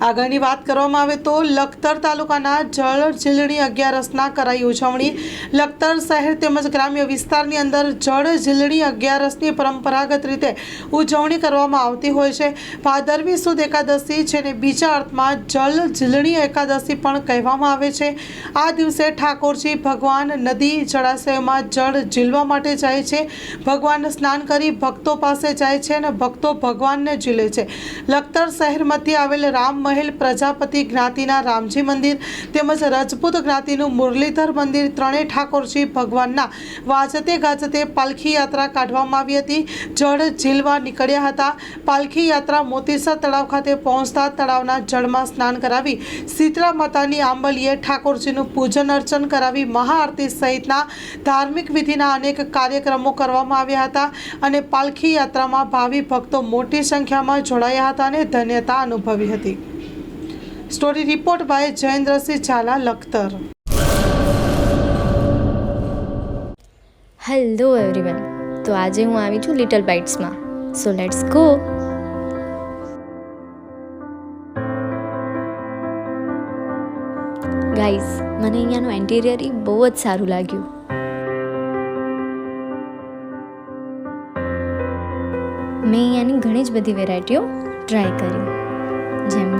આગળની વાત કરવામાં આવે તો લખતર તાલુકાના જળ ઝીલણી અગિયારસના કરાઈ ઉજવણી. લખતર શહેર તેમજ ગ્રામ્ય વિસ્તારની અંદર જળ ઝીલણી અગિયારસની પરંપરાગત રીતે ઉજવણી કરવામાં આવતી હોય છે. ભાદરવી સુદ એકાદશી જેને બીજા અર્થમાં જળ ઝીલણી એકાદશી પણ કહેવામાં આવે છે. આ દિવસે ઠાકોરજી ભગવાન નદી જળાશયમાં જળ ઝીલવા માટે જાય છે. ભગવાન સ્નાન કરી ભક્તો પાસે જાય છે અને ભક્તો ભગવાનને ઝીલે છે. લખતર શહેરમાંથી આવેલ રામ મહેલ પ્રજાપતિ જ્ઞાતિના રામજી મંદિર તેમજ રજપૂત જ્ઞાતિનું મુરલીધર મંદિર ત્રણેય ઠાકોરજી ભગવાનના વાજતે ગાજતે પાલખી યાત્રા કાઢવામાં આવી હતી. જળ ઝીલવા નીકળ્યા હતા. પાલખી યાત્રા મોતીસર તળાવ ખાતે પહોંચતા તળાવના જળમાં સ્નાન કરાવી શીતળા માતાની આંબલીએ ઠાકોરજીનું પૂજન અર્ચન કરાવી મહાઆરતી સહિતના ધાર્મિક વિધિના અનેક કાર્યક્રમો કરવામાં આવ્યા હતા અને પાલખી યાત્રામાં ભાવિ ભક્તો મોટી સંખ્યામાં જોડાયા હતા અને ધન્યતા અનુભવી હતી. Story report by Jayendrasinh Zala Lakhtar hello everyone તો આજે હું આવી છું લિટલ બાઇટ્સમાં સો લેટ્સ ગો ગાઈઝ મને અહીંયાનું એન્ટિરિયર બહુ જ સારું લાગ્યું મેં અહીંયાની ઘણી જ બધી વેરાયટીઓ ટ્રાય કરી જેમ